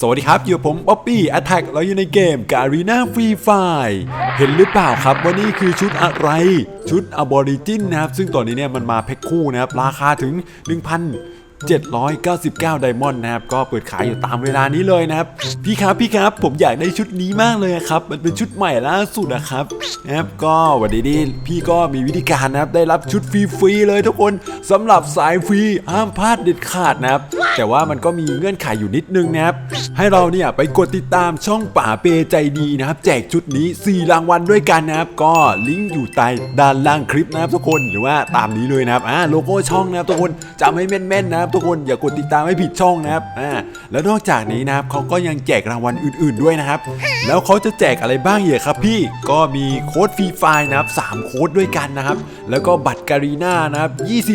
สวัสดีครับ อยู่กับผมป๊อปปี้แอตแทกเราอยู่ในเกมการีนาฟรีไฟเห็นหรือเปล่าครับว่านี่คือชุดอะไร ชุดอบอริจินนะครับ ซึ่งตอนนี้เนี่ยมันมาแพ็คคู่นะครับ ราคาถึง 799 ไดมอนด์นะครับ ก็เปิดขายอยู่ตามเวลานี้เลยนะครับ พี่ครับพี่ครับ ผมอยากได้ชุดนี้มากเลยครับ มันเป็นชุดใหม่ล่าสุดนะครับนะครับก็วันนี้นี่พี่ก็มีวิธีการนะครับ ได้รับชุดฟรีๆเลยทุกคนสำหรับสายฟรีห้ามพลาดเด็ดขาดนะครับ แต่ว่ามันก็มีเงื่อนไขอยู่นิดนึงนะครับ ให้เราเนี่ยไปกดติดตามช่องป่าเปใจดีนะครับ แจกชุดนี้ 4 รางวัลด้วยกันนะครับ ก็ลิงก์อยู่ใต้ด้านล่างคลิปนะครับทุกคนหรือว่าตามนี้เลยนะครับอ่าโลโก้ช่องนะครับทุกคนจำให้แม่นๆนะครับทุกคนอย่ากดติดตามให้ผิดช่องนะครับอ่าแล้วนอกจากนี้นะครับเขาก็ยังแจกรางวัลอื่น ๆด้วยนะครับ แล้วเขาจะแจกอะไรบ้างเหรอครับ พี่ก็มีโค้ดฟรีไฟล์นะครับสามโค้ดด้วยกันนะครับ แล้วก็บัตรการีน่านะครับ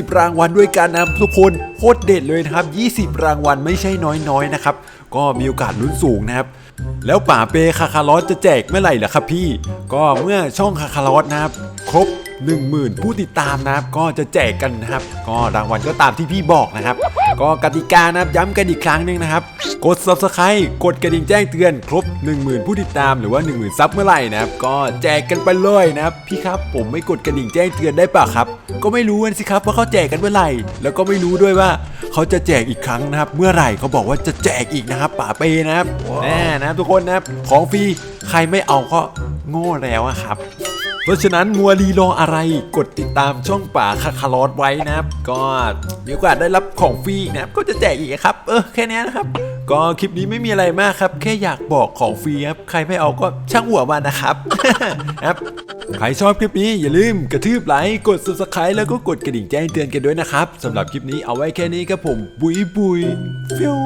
20 รางวัลด้วยกันนะครับทุกคนโคตรเด็ดเลยนะครับ 20 รางวัลไม่ใช่น้อยๆนะครับ ก็มีโอกาสลุ้นสูงนะครับ แล้วป่าเปคาคารอสจะแจกเมื่อไหร่ล่ะครับพี่ ก็เมื่อช่องคาคารอสนะครับ ครบ 10,000 ผู้ติดตามนะครับ ก็จะแจกกันนะครับ ก็รางวัลก็ตามที่พี่บอกนะครับ ก็กติกานะครับย้ำกันอีกครั้งหนึ่งนะครับ กด subscribe กดกระดิ่งแจ้งเตือนครบ 10,000 ผู้ติดตามหรือว่า 10,000ซับเมื่อไหร่นะครับ ก็แจกกันไปเลยนะครับพี่ครับ ผมไม่กดกระดิ่งแจ้งเตือนได้ป่ะครับ ก็ไม่รู้กันสิครับว่าเขาแจกกันเมื่อไหร่ แล้วก็ไม่รู้ด้วยว่าเขาจะแจกอีกครั้งนะครับ เมื่อไหร่เขาบอกว่าจะแจกอีกนะครับป่าเปนะครับแน่นะครับทุกคนนะครับของฟรีใครไม่เอาก็โง่แล้วอะครับ เพราะฉะนั้นมัวรีรออะไรกดติดตามช่องป่าคาคารอสไว้นะครับ ก็มีโอกาสได้รับของฟรีนะครับ ก็จะแจกอีกครับ เออแค่นี้นะครับ ก็คลิปนี้ไม่มีอะไรมากครับ แค่อยากบอกของฟรีครับใครไม่เอาก็ช่างหัวมันนะครับครับใครชอบคลิปนี้อย่าลืมกระทืบไลค์กด subscribe แล้วก็กดกระดิ่งแจ้งเตือนกันด้วยนะครับสำหรับคลิปนี้เอาไว้แค่นี้ครับผมบุยบุยฟิว